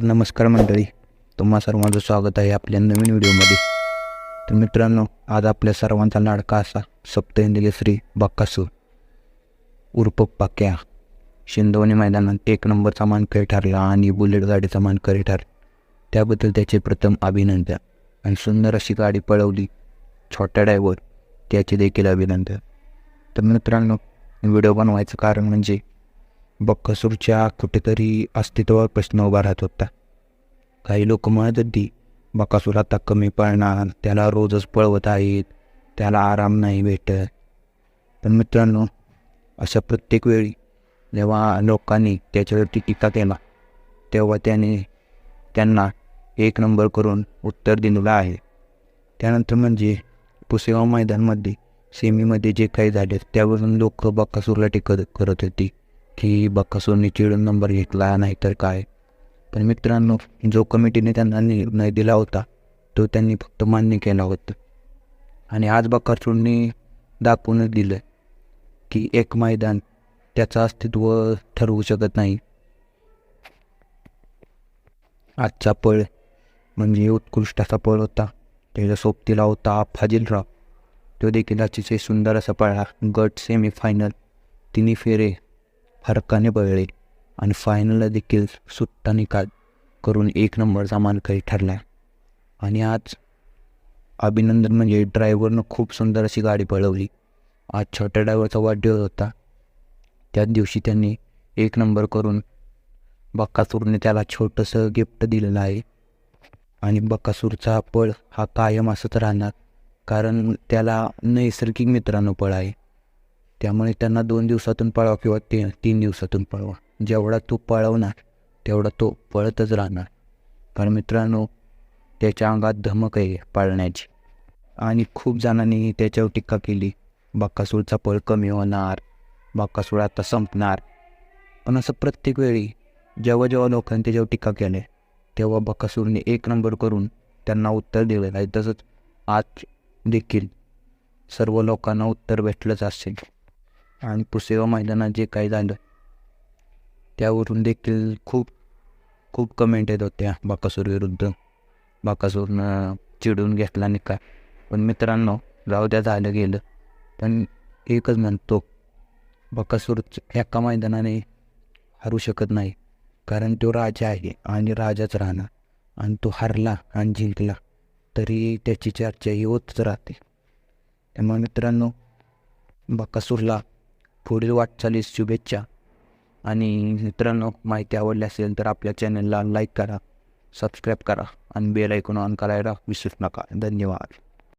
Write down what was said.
तर नमस्कार मंडळी तुम्हा सर्वांचं स्वागत आहे आपल्या नवीन व्हिडिओमध्ये. तर मित्रांनो आज आपल्या सर्वांचा लाडका असा सप्तहिंदी श्री बक्कासूर उर्फ पाक्या शिंदवणी मैदानात एक नंबरचा मानकरी ठरला आणि बुलेट गाडीचा मानकरी ठरला. त्याबद्दल त्याचे प्रथम अभिनंदन आणि सुंदर अशी गाडी पळवली छोट्या ड्रायव्हर त्याचे देखील अभिनंदन. तर मित्रांनो व्हिडिओ बनवायचं कारण म्हणजे बक्कासूरच्या कुठेतरी अस्तित्वावर प्रश्न उभा राहत होता. काही लोक म्हणत होती बकासूर आता कमी पळणार त्याला रोजच पळवत आहेत त्याला आराम नाही भेटत. पण मित्रांनो अशा प्रत्येक वेळी जेव्हा लोकांनी त्याच्यावरती टीका केला तेव्हा त्याने त्यांना एक नंबर करून उत्तर दिलेलं आहे. त्यानंतर म्हणजे पुसेगाव मैदानमध्ये सेमीमध्ये जे काही झाले त्यावरून लोक बक्कासूरला टीका करत होती. की बक्कासूरने चिडून नंबर घेतला नाहीतर काय? पण मित्रांनो जो कमिटीने त्यांना निर्णय दिला होता तो त्यांनी फक्त मान्य केला होता. आणि आज बक्कासूरने दाखवूनच दिलं की एक मैदान त्याचं अस्तित्व ठरवू शकत नाही. आजचा पळ म्हणजे उत्कृष्ट असा पळ होता. त्याच्या सोबतीला होता फाजिलराव. तो देखील अतिशय सुंदर असा पळला. गट सेमीफायनल तिन्ही फेरे फरकाने पळले आणि फायनलला देखील सुट्टा निकाल करून एक नंबरचा मानकरी ठरला. आणि आज अभिनंदन म्हणजे ड्रायव्हरनं खूप सुंदर अशी गाडी पळवली. आज छोट्या ड्रायव्हरचा वाढदिवस होता. त्याच दिवशी त्यांनी एक नंबर करून बक्कासूरने त्याला छोटंसं गिफ्ट दिलेलं आहे. आणि बक्कासूरचा पळ हा कायम असंच राहणार. कारण त्याला नैसर्गिक मित्रांनो पळ आहे. त्यामुळे त्यांना दोन दिवसातून पळवा किंवा ते तीन दिवसातून पळवा. जेवढा तो पळवणार तेवढा तो पळतच राहणार. कारण मित्रांनो त्याच्या अंगात धमक आहे पळण्याची. आणि खूप जणांनी त्याच्यावर टीका केली. बाक्कासूळचा पळ कमी होणार. बाक्कासूळ आता संपणार. पण असं प्रत्येक वेळी जेव्हा जेव्हा लोकांनी त्याच्यावर टीका केली तेव्हा बक्कासूरने एक नंबर करून त्यांना उत्तर दिलेलं आहे. तसंच आज देखील सर्व लोकांना उत्तर भेटलंच असेल. आणि पुसेगाव मैदानात जे काही झालं त्यावरून देखील खूप खूप कमेंट येत होत्या बाकासूर विरुद्ध. बाकासूरनं चिडून घेतला नाही काय. पण मित्रांनो जाऊ द्या झालं गेलं. पण एकच म्हणतो बकासूर एका मैदानाने हरू शकत नाही. कारण तो राजा आहे आणि राजाच राहणार. आणि तो हरला आणि जिंकला तरी त्याची चर्चा ही होतच राहते. त्यामुळे मित्रांनो बकासूरला पुढील वाटचालीस शुभेच्छा. आणि मित्रांनो माहिती आवडली असेल तर आपल्या चॅनलला लाईक करा सबस्क्राईब करा आणि बेल ऐकून ऑन करायला विसरू नका. धन्यवाद.